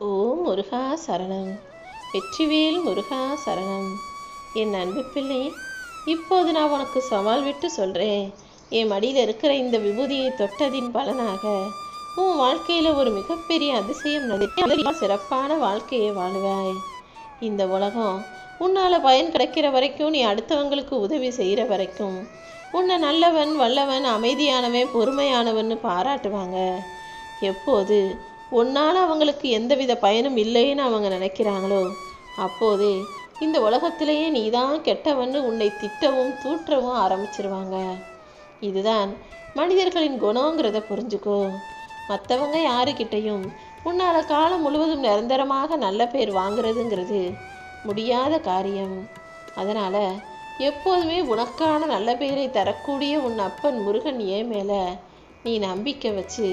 ஓம் முருகா சரணம். வெற்றிவேல் முருகா சரணம். என் அன்பு பிள்ளை இப்போது நான் உனக்கு சவால் விட்டு சொல்கிறேன் என் மடியில் இருக்கிற இந்த விபூதியை தொட்டதின் பலனாக உன் வாழ்க்கையில் ஒரு மிகப்பெரிய அதிசயம் நடத்தி சிறப்பான வாழ்க்கையை வாழுவாய். இந்த உலகம் உன்னால் பயன் கிடைக்கிற வரைக்கும் நீ அடுத்தவங்களுக்கு உதவி செய்கிற வரைக்கும் உன்னை நல்லவன் வல்லவன் அமைதியானவன் பொறுமையானவன் பாராட்டுவாங்க. எப்போது உன்னால் அவங்களுக்கு எந்தவித பயனும் இல்லைன்னு அவங்க நினைக்கிறாங்களோ? அப்போதே இந்த உலகத்திலேயே நீதான் கெட்டவன்னு உன்னை திட்டவும் தூற்றவும் ஆரம்பிச்சிருவாங்க. இதுதான் மனிதர்களின் குணங்கிறத புரிஞ்சுக்கோ. மற்றவங்க யாருக்கிட்டையும் உன்னால் காலம் முழுவதும் நிரந்தரமாக நல்ல பேர் வாங்குறதுங்கிறது முடியாத காரியம். அதனால் எப்போதுமே உனக்கான நல்ல பேரை தரக்கூடிய உன் அப்பன் முருகன் ஏன் மேலே நீ நம்பிக்கை வச்சு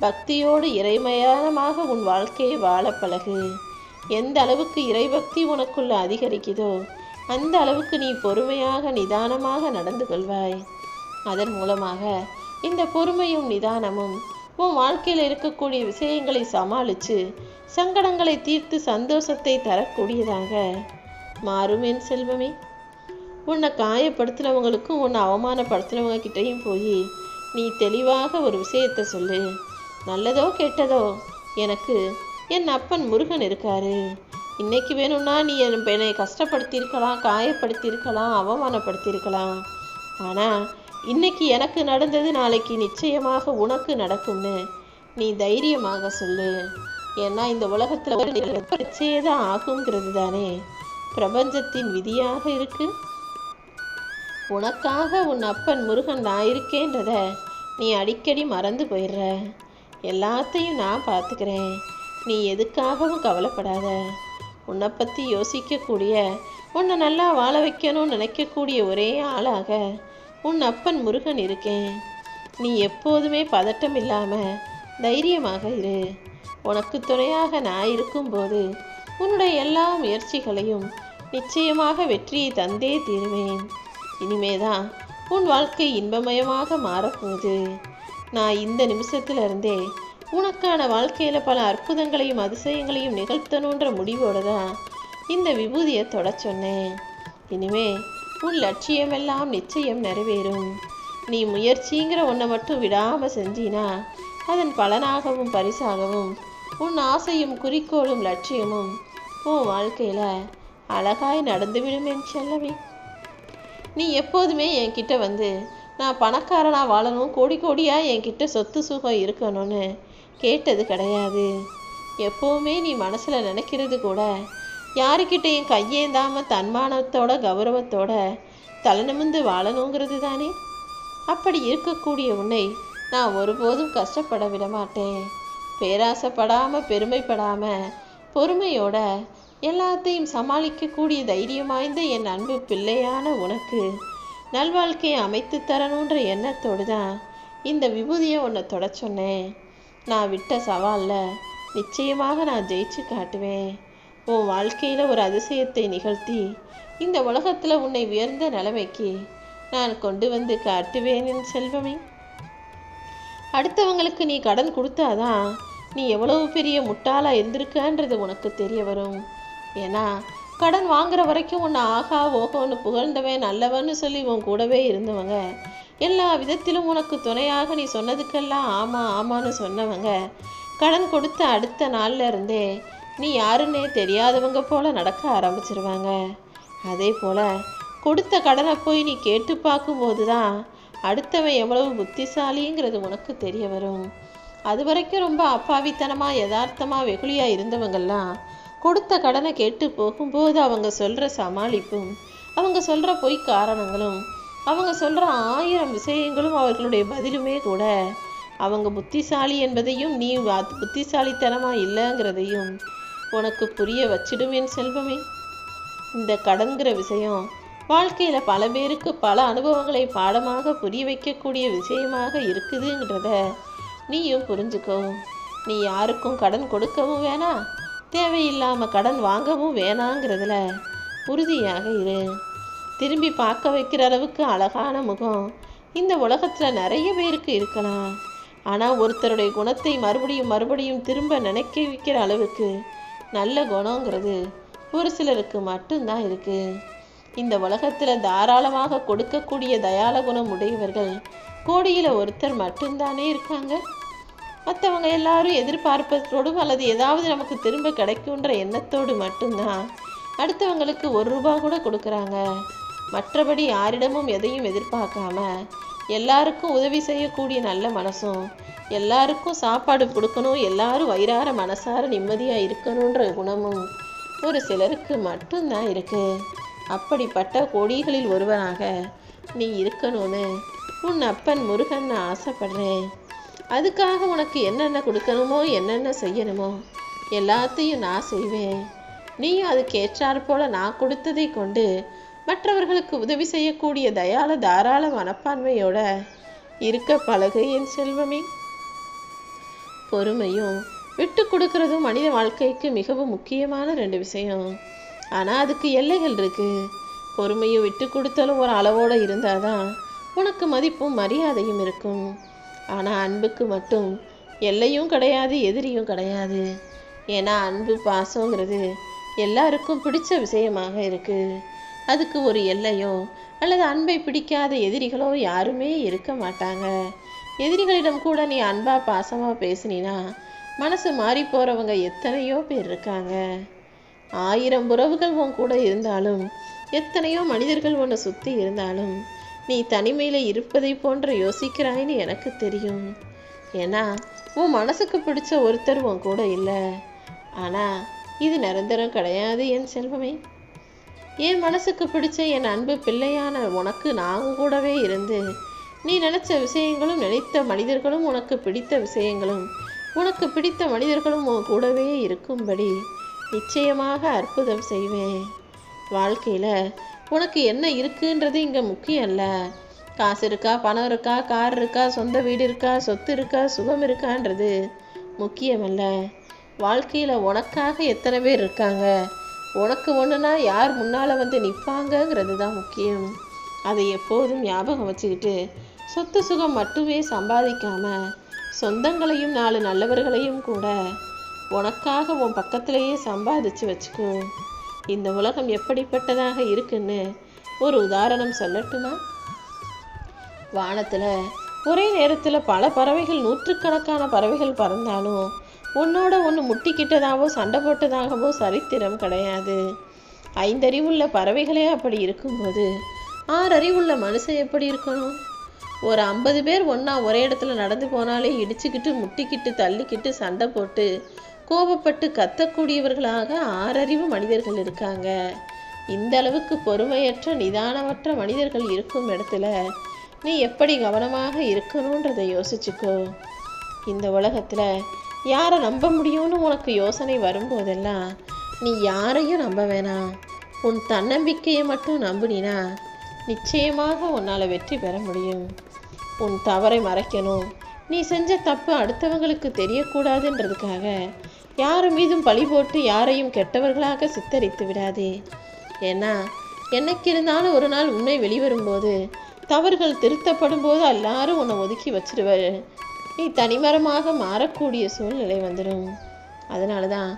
பக்தியோடு இறைமயானமாக உன் வாழ்க்கையை வாழ பழகு. எந்த அளவுக்கு இறைபக்தி உனக்குள்ள அதிகரிக்குதோ அந்த அளவுக்கு நீ பொறுமையாக நிதானமாக நடந்து கொள்வாய். அதன் மூலமாக இந்த பொறுமையும் நிதானமும் உன் வாழ்க்கையில் இருக்கக்கூடிய விஷயங்களை சமாளித்து சங்கடங்களை தீர்த்து சந்தோஷத்தை தரக்கூடியதாக மாறும் என் செல்வமே. உன்னை காயப்படுத்தினவங்களுக்கும் உன்னை அவமானப்படுத்தினவங்க கிட்டேயும் போய் நீ தெளிவாக ஒரு விஷயத்தை சொல்லு. நல்லதோ கெட்டதோ? எனக்கு என் அப்பன் முருகன் இருக்காரு. இன்னைக்கு வேணும்னா நீ என் என்னை கஷ்டப்படுத்தியிருக்கலாம் காயப்படுத்தியிருக்கலாம் அவமானப்படுத்தியிருக்கலாம். ஆனால் இன்னைக்கு எனக்கு நடந்தது நாளைக்கு நிச்சயமாக உனக்கு நடக்கும்னு நீ தைரியமாக சொல்லு. ஏன்னா இந்த உலகத்தில் பிரச்சேதம் ஆகுங்கிறது தானே. பிரபஞ்சத்தின் விதியாக இருக்கு. உனக்காக உன் அப்பன் முருகன் நான் இருக்கேன்றத நீ அடிக்கடி மறந்து போயிடுற. எல்லாத்தையும் நான் பார்த்துக்கிறேன். நீ எதுக்காகவும் கவலைப்படாத. உன்னை பற்றி யோசிக்கக்கூடிய உன்னை நல்லா வாழ வைக்கணும்னு நினைக்கக்கூடிய ஒரே ஆளாக உன் அப்பன் முருகன் இருக்கேன். நீ எப்போதுமே பதட்டம் இல்லாமல் தைரியமாக இரு. உனக்கு துணையாக நான் இருக்கும்போது உன்னுடைய எல்லா முயற்சிகளையும் நிச்சயமாக வெற்றியை தந்தே தீருவேன். இனிமேதான் உன் வாழ்க்கை இன்பமயமாக மாறப்போகுது. நான் இந்த நிமிஷத்துல இருந்தே உனக்கான வாழ்க்கையில் பல அற்புதங்களையும் அதிசயங்களையும் நிகழ்த்தணுன்ற முடிவோடு தான் இந்த விபூதியை தொட சொன்னேன். இனிமே உன் லட்சியமெல்லாம் நிச்சயம் நிறைவேறும். நீ முயற்சிங்கிற ஒன்றை மட்டும் விடாமல் செஞ்சினா அதன் பலனாகவும் பரிசாகவும் உன் ஆசையும் குறிக்கோளும் லட்சியமும் உன் வாழ்க்கையில் அழகாய் நடந்துவிடும் என் செல்லவே நீ எப்போதுமே என்கிட்ட வந்து நான் பணக்காரனாக வாழணும் கோடி கோடியாக என்கிட்ட சொத்து சுகம் இருக்கணும்னு கேட்டது கிடையாது. எப்போவுமே நீ மனசில் நினைக்கிறது கூட யாருக்கிட்டையும் கையேந்தாமல் தன்மானத்தோட கௌரவத்தோட தலை நிமிந்து வாழணுங்கிறது தானே? அப்படி இருக்கக்கூடிய உன்னை நான் ஒருபோதும் கஷ்டப்பட விட மாட்டேன். பேராசைப்படாமல் பெருமைப்படாமல் பொறுமையோட எல்லாத்தையும் சமாளிக்கக்கூடிய தைரியம் வாய்ந்த என் அன்பு பிள்ளையான உனக்கு. நல்வாழ்க்கையை அமைத்து தரணுன்ற எண்ணத்தோடு தான் இந்த விபூதியை உன்னை தொட சொன்னேன். நான் விட்ட சவாலில் நிச்சயமாக நான் ஜெயிச்சு காட்டுவேன். உன் வாழ்க்கையில் ஒரு அதிசயத்தை நிகழ்த்தி இந்த உலகத்தில் உன்னை உயர்ந்த நிலைமைக்கு நான் கொண்டு வந்து காட்டுவேன் என் செல்வமே. அடுத்தவங்களுக்கு நீ கடன் கொடுத்தாதான் நீ எவ்வளவு பெரிய முட்டாளாக இருந்திருக்கன்றது உனக்கு தெரிய வரும். ஏன்னா கடன் வாங்குற வரைக்கும் உன்னை ஆகா ஓகோன்னு புகழ்ந்தவன் நல்லவன்னு சொல்லி உன் கூடவே இருந்தவங்க. எல்லா விதத்திலும் உனக்கு துணையாக நீ சொன்னதுக்கெல்லாம் ஆமாம் ஆமான்னு சொன்னவங்க. கடன் கொடுத்த அடுத்த நாள்ல இருந்தே நீ யாருன்னே தெரியாதவங்க போல நடக்க ஆரம்பிச்சிருவாங்க. அதே போல கொடுத்த கடனை போய் நீ கேட்டு பார்க்கும்போது தான் அடுத்தவன் எவ்வளவு புத்திசாலிங்கிறது உனக்கு தெரிய வரும். அது வரைக்கும் ரொம்ப அப்பாவித்தனமாக யதார்த்தமாக வெகுளியாக இருந்தவங்கெல்லாம் கொடுத்த கடனை கேட்டு போகும்போது அவங்க சொல்கிற சமாளிப்பும் அவங்க சொல்கிற பொய் காரணங்களும் அவங்க சொல்கிற ஆயிரம் விஷயங்களும் அவர்களுடைய பதிலுமே கூட அவங்க புத்திசாலி என்பதையும் நீ புத்திசாலித்தனமாக இல்லைங்கிறதையும் உனக்கு புரிய வச்சிடும் என் செல்வமே. இந்த கடன்கிற விஷயம் வாழ்க்கையில் பல பேருக்கு பல அனுபவங்களை பாடமாக புரிய வைக்கக்கூடிய விஷயமாக இருக்குதுங்கிறத நீயும் புரிஞ்சுக்கோ. நீ யாருக்கும் கடன் கொடுக்கவும் வேணாம். தேவையில்லாமல் கடன் வாங்கவும் வேணாங்கிறதுல உறுதியாக இரு. திரும்பி பார்க்க வைக்கிற அளவுக்கு அழகான முகம் இந்த உலகத்தில் நிறைய பேருக்கு இருக்கலாம். ஆனால் ஒருத்தருடைய குணத்தை மறுபடியும் மறுபடியும் திரும்ப நினைக்க வைக்கிற அளவுக்கு நல்ல குணங்கிறது ஒரு சிலருக்கு மட்டும்தான் இருக்குது இந்த உலகத்தில் தாராளமாக கொடுக்கக்கூடிய தயால குணம் உடையவர்கள் கோடியில் ஒருத்தர் மட்டும்தானே இருக்காங்க. மற்றவங்க எல்லாரும் எதிர்பார்ப்பதோடும் அல்லது ஏதாவது நமக்கு திரும்ப கிடைக்குன்ற எண்ணத்தோடு மட்டும்தான். அடுத்தவங்களுக்கு ஒரு ரூபா கூட கொடுக்குறாங்க. மற்றபடி யாரிடமும் எதையும் எதிர்பார்க்காம எல்லாருக்கும் உதவி செய்யக்கூடிய நல்ல மனசும் எல்லாருக்கும் சாப்பாடு கொடுக்கணும் எல்லாரும் வயிறார மனசார நிம்மதியாக இருக்கணுன்ற குணமும் ஒரு சிலருக்கு மட்டும்தான் இருக்குது அப்படிப்பட்ட கோடிகளில் ஒருவனாக நீ இருக்கணும்னு உன் அப்பன் முருகன் நான் ஆசைப்படுறேன். அதுக்காக உனக்கு என்னென்ன கொடுக்கணுமோ என்னென்ன செய்யணுமோ எல்லாத்தையும் நான் செய்வேன். நீயும் அதுக்கு ஏற்றாற் போல நான் கொடுத்ததை கொண்டு மற்றவர்களுக்கு உதவி செய்யக்கூடிய தயால தாராள மனப்பான்மையோட இருக்க பழகு என் செல்வமே. பொறுமையும் விட்டு கொடுக்கறதும் மனித வாழ்க்கைக்கு மிகவும் முக்கியமான ரெண்டு விஷயம். ஆனால் அதுக்கு எல்லைகள் இருக்கு. பொறுமையும் விட்டு கொடுத்தலும் ஒரு அளவோடு இருந்தாதான் உனக்கு மதிப்பும் மரியாதையும் இருக்கும். ஆனால் அன்புக்கு மட்டும் எல்லையும் கிடையாது எதிரியும் கிடையாது. ஏன்னா அன்பு பாசங்கிறது எல்லாருக்கும் பிடிச்ச விஷயமாக இருக்குது அதுக்கு ஒரு எல்லையோ அல்லது அன்பை பிடிக்காத எதிரிகளோ யாருமே இருக்க மாட்டாங்க. எதிரிகளிடம் கூட நீ அன்பா பாசமாக பேசினா மனசு மாறி போகிறவங்க எத்தனையோ பேர் இருக்காங்க. ஆயிரம் உறவுகள் உன் கூட இருந்தாலும் எத்தனையோ மனிதர்கள் உன்னை சுற்றி இருந்தாலும் நீ தனிமையில இருப்பதை போன்ற யோசிக்கிறாய்ன்னு எனக்கு தெரியும். ஏன்னா உன் மனசுக்கு பிடிச்ச ஒருத்தர் உன் கூட இல்லை. ஆனா இது நிரந்தரம் கிடையாது என் செல்வமே. என் மனசுக்கு பிடிச்ச என் அன்பு பிள்ளையான உனக்கு நாங்கள் கூடவே இருந்து நீ நினைச்ச விஷயங்களும் நினைத்த மனிதர்களும் உனக்கு பிடித்த விஷயங்களும் உனக்கு பிடித்த மனிதர்களும் உன் கூடவே இருக்கும்படி நிச்சயமாக அற்புதம் செய்வேன். வாழ்க்கையில் உனக்கு என்ன இருக்குன்றது இங்கே முக்கியம் இல்ல. காசு இருக்கா பணம் இருக்கா கார் இருக்கா சொந்த வீடு இருக்கா சொத்து இருக்கா சுகம் இருக்கான்றது முக்கியமல்ல வாழ்க்கையில் உனக்காக எத்தனை பேர் இருக்காங்க? உனக்கு ஒன்றுனா யார் முன்னால் வந்து நிற்பாங்கங்கிறது தான் முக்கியம். அதை எப்போதும் ஞாபகம் வச்சுக்கிட்டு சொத்து சுகம் மட்டுமே சம்பாதிக்காம சொந்தங்களையும் நாலு நல்லவர்களையும் கூட உனக்காக உன் பக்கத்திலேயே சம்பாதிச்சு வச்சுக்கோ. இந்த உலகம் எப்படிப்பட்டதாக இருக்குன்னு ஒரு உதாரணம் சொல்லட்டுமா? வானத்தில் ஒரே நேரத்தில் பல பறவைகள் நூற்றுக்கணக்கான பறவைகள் பறந்தாலும் உன்னோட ஒன்று முட்டிக்கிட்டதாகவோ சண்டை போட்டதாகவோ சரித்திரம் கிடையாது. ஐந்தறிவுள்ள பறவைகளே அப்படி இருக்கும்போது ஆறறிவுள்ள மனுஷன் எப்படி இருக்கணும்? ஒரு ஐம்பது பேர் ஒன்றா ஒரே இடத்துல நடந்து போனாலே இடிச்சுக்கிட்டு முட்டிக்கிட்டு தள்ளிக்கிட்டு சண்டை போட்டு கோபப்பட்டு கத்தக்கூடியவர்களாக ஆறறிவு மனிதர்கள் இருக்காங்க. இந்த அளவுக்கு பொறுமையற்ற நிதானமற்ற மனிதர்கள் இருக்கும் இடத்துல நீ எப்படி கவனமாக இருக்கணுன்றதை யோசிச்சுக்கோ. இந்த உலகத்தில் யாரை நம்ப முடியும்னு உனக்கு யோசனை வரும்போதெல்லாம் நீ யாரையும் நம்ப வேணாம். உன் தன்னம்பிக்கையை மட்டும் நம்பினா நிச்சயமாக உன்னால் வெற்றி பெற முடியும். உன் தவறை மறைக்கணும். நீ செஞ்ச தப்பு அடுத்தவங்களுக்கு தெரியக்கூடாதுன்றதுக்காக யார் மீதும் பழி போட்டு யாரையும் கெட்டவர்களாக சித்தரித்து விடாதே. ஏன்னா என்னைக்கிருந்தாலும் ஒரு நாள் உண்மை வெளிவரும்போது தவறுகள் திருத்தப்படும் போது எல்லாரும் உன்னை ஒதுக்கி வச்சிருவார். நீ தனிமரமாக மாறக்கூடிய சூழ்நிலை வந்துடும் அதனால தான்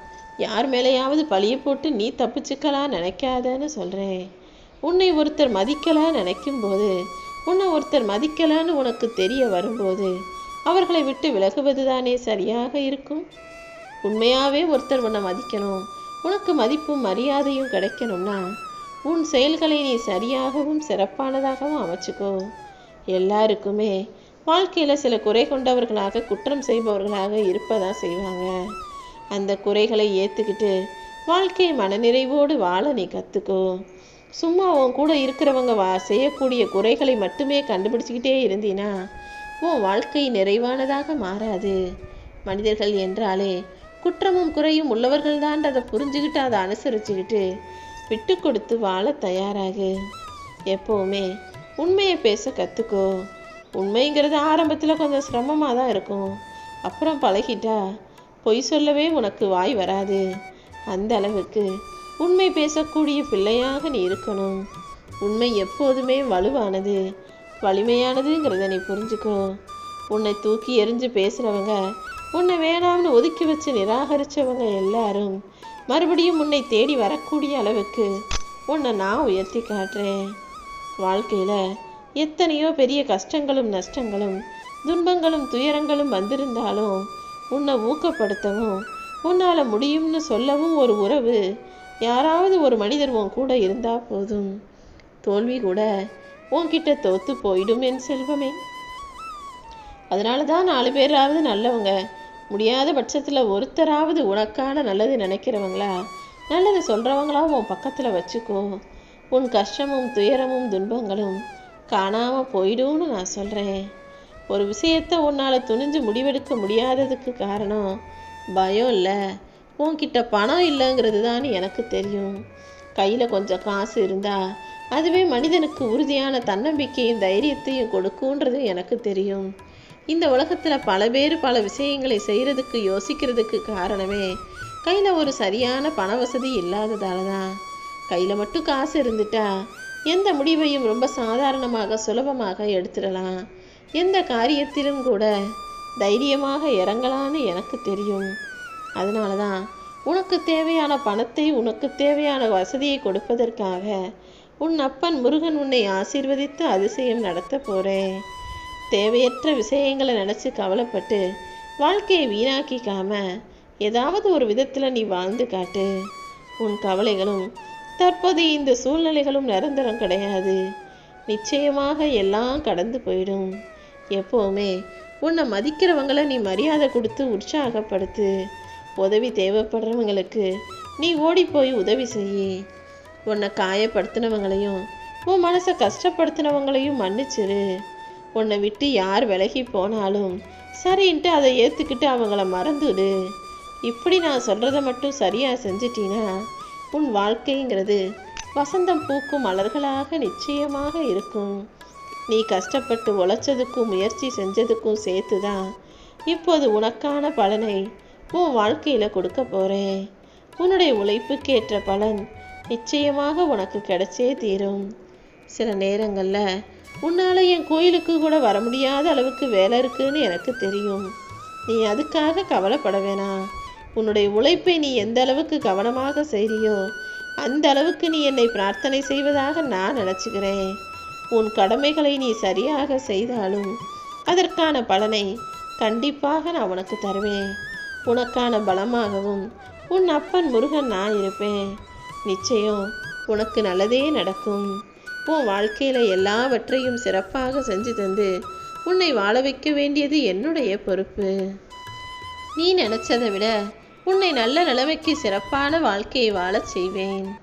யார் மேலேயாவது பழியை போட்டு நீ தப்பிச்சுக்கலாம் நினைக்காதன்னு சொல்கிறேன் உன்னை ஒருத்தர் மதிக்கலாம் நினைக்கும் போது உன்னை ஒருத்தர் மதிக்கலான்னு உனக்கு தெரிய வரும்போது அவர்களை விட்டு விலகுவது தானே சரியாக இருக்கும்? உண்மையாகவே ஒருத்தர் உன்னை மதிக்கணும். உனக்கு மதிப்பும் மரியாதையும் கிடைக்கணும்னா உன் செயல்களை நீ சரியாகவும் சிறப்பானதாகவும் அமைச்சுக்கோ. எல்லாருக்குமே வாழ்க்கையில் சில குறை கொண்டவர்களாக குற்றம் செய்பவர்களாக இருப்பதான் செய்வாங்க. அந்த குறைகளை ஏற்றுக்கிட்டு வாழ்க்கை மனநிறைவோடு வாழ நீ கற்றுக்கோ சும்மா உன் கூட இருக்கிறவங்க வா செய்யக்கூடிய குறைகளை மட்டுமே கண்டுபிடிச்சிக்கிட்டே இருந்தீனா உன் வாழ்க்கை நிறைவானதாக மாறாது. மனிதர்கள் என்றாலே குற்றமும் குறையும் உள்ளவர்கள் அதை புரிஞ்சுக்கிட்டு அதை அனுசரிச்சுக்கிட்டு விட்டு கொடுத்து வாழ தயாராகு. எப்போவுமே உண்மையை பேச கற்றுக்கோ உண்மைங்கிறது ஆரம்பத்தில் கொஞ்சம் சிரமமாக தான் இருக்கும். அப்புறம் பழகிட்டா பொய் சொல்லவே உனக்கு வாய் வராது. அந்த அளவுக்கு உண்மை பேசக்கூடிய பிள்ளையாக நீ இருக்கணும். உண்மை எப்போதுமே வலுவானது வலிமையானதுங்கிறத நீ புரிஞ்சுக்கோ. உன்னை தூக்கி எறிஞ்சு பேசுகிறவங்க உன்னை வேணாம்னு ஒதுக்கி வச்சு நிராகரித்தவங்க எல்லாரும் மறுபடியும் உன்னை தேடி வரக்கூடிய அளவுக்கு உன்னை நான் உயர்த்தி காட்டுறேன். வாழ்க்கையில் எத்தனையோ பெரிய கஷ்டங்களும் நஷ்டங்களும் துன்பங்களும் துயரங்களும் வந்திருந்தாலும் உன்னை ஊக்கப்படுத்தவும் உன்னால் முடியும்னு சொல்லவும் ஒரு உறவு யாராவது ஒரு மனிதர் உன் கூட இருந்தால் போதும். தோல்வி கூட உன்கிட்ட தோத்து போயிடும் என் செல்வமே. அதனால தான் நாலு பேராவது நல்லவங்க முடியாத பட்சத்தில் ஒருத்தராவது உனக்கான நல்லது நினைக்கிறவங்களா? நல்லது சொல்கிறவங்களா உன் பக்கத்தில் வச்சுக்கோ. உன் கஷ்டமும் துயரமும் துன்பங்களும் காணாமல் போயிடும்னு நான் சொல்கிறேன் ஒரு விஷயத்தை உன்னால் துணிஞ்சு முடிவெடுக்க முடியாததுக்கு காரணம் பயம் இல்லை. உன்கிட்ட பணம் இல்லைங்கிறது தான் எனக்கு தெரியும். கையில் கொஞ்சம் காசு இருந்தால் அதுவே மனிதனுக்கு உறுதியான தன்னம்பிக்கையும் தைரியத்தையும் கொடுக்குன்றது எனக்கு தெரியும். இந்த உலகத்தில் பல பேர் பல விஷயங்களை செய்கிறதுக்கு யோசிக்கிறதுக்கு காரணமே கையில் ஒரு சரியான பண வசதி இல்லாததால தான் கையில் மட்டும் காசு இருந்துட்டா எந்த முடிவையும் ரொம்ப சாதாரணமாக சுலபமாக எடுத்துடலாம். எந்த காரியத்திலும் கூட தைரியமாக இறங்கலான்னு எனக்கு தெரியும். அதனால தான் உனக்கு தேவையான பணத்தை உனக்கு தேவையான வசதியை கொடுப்பதற்காக உன் அப்பன் முருகன் உன்னை ஆசீர்வதித்து அதிசயம் நடத்த போகிறேன் தேவையற்ற விஷயங்களை நினச்சி கவலைப்பட்டு வாழ்க்கையை வீணாக்கிக்காம ஏதாவது ஒரு விதத்தில் நீ வாழ்ந்து காட்டு. உன் கவலைகளும் தற்போது இந்த சூழ்நிலைகளும் நிரந்தரம் கிடையாது. நிச்சயமாக எல்லாம் கடந்து போயிடும். எப்போவுமே உன்னை மதிக்கிறவங்களை நீ மரியாதை கொடுத்து உற்சாகப்படுத்து. உதவி தேவைப்படுறவங்களுக்கு நீ ஓடி போய் உதவி செய்யி. உன்னை காயப்படுத்தினவங்களையும் உன் மனசை கஷ்டப்படுத்தினவங்களையும் மன்னிச்சிரு. உன்னை விட்டு யார் விலகி போனாலும் சரின்ட்டு அதை ஏற்றுக்கிட்டு அவங்கள மறந்துடு. இப்படி நான் சொல்கிறத மட்டும் சரியாக செஞ்சிட்டினா உன் வாழ்க்கைங்கிறது வசந்தம் பூக்கும் மலர்களாக நிச்சயமாக இருக்கும். நீ கஷ்டப்பட்டு உழைச்சதுக்கும் முயற்சி செஞ்சதுக்கும் சேர்த்து தான் இப்போது உனக்கான பலனை உன் வாழ்க்கையில் கொடுக்க போகிறேன் உன்னுடைய உழைப்புக்கேற்ற பலன் நிச்சயமாக உனக்கு கிடைச்சே தீரும். சில நேரங்களில் உன்னால் என் கோயிலுக்கு கூட வர முடியாத அளவுக்கு வேலை இருக்குன்னு எனக்கு தெரியும். நீ அதுக்காக கவலைப்பட வேணாம். உன்னுடைய உழைப்பை நீ எந்த அளவுக்கு கவனமாக செய்றியோ அந்த அளவுக்கு நீ என்னை பிரார்த்தனை செய்வதாக நான் நினச்சிக்கிறேன். உன் கடமைகளை நீ சரியாக செய்தாலும் அதற்கான பலனை கண்டிப்பாக நான் உனக்கு தருவேன். உனக்கான பலமாகவும் உன் அப்பன் முருகன் நான் இருப்பேன். நிச்சயம் உனக்கு நல்லதே நடக்கும். உன் வாழ்க்கையில் எல்லாவற்றையும் சிறப்பாக செஞ்சு தந்து உன்னை வாழ வைக்க வேண்டியது என்னுடைய பொறுப்பு. நீ நினச்சதை விட உன்னை நல்ல நிலைமைக்கு சிறப்பான வாழ்க்கையை வாழச் செய்வேன்.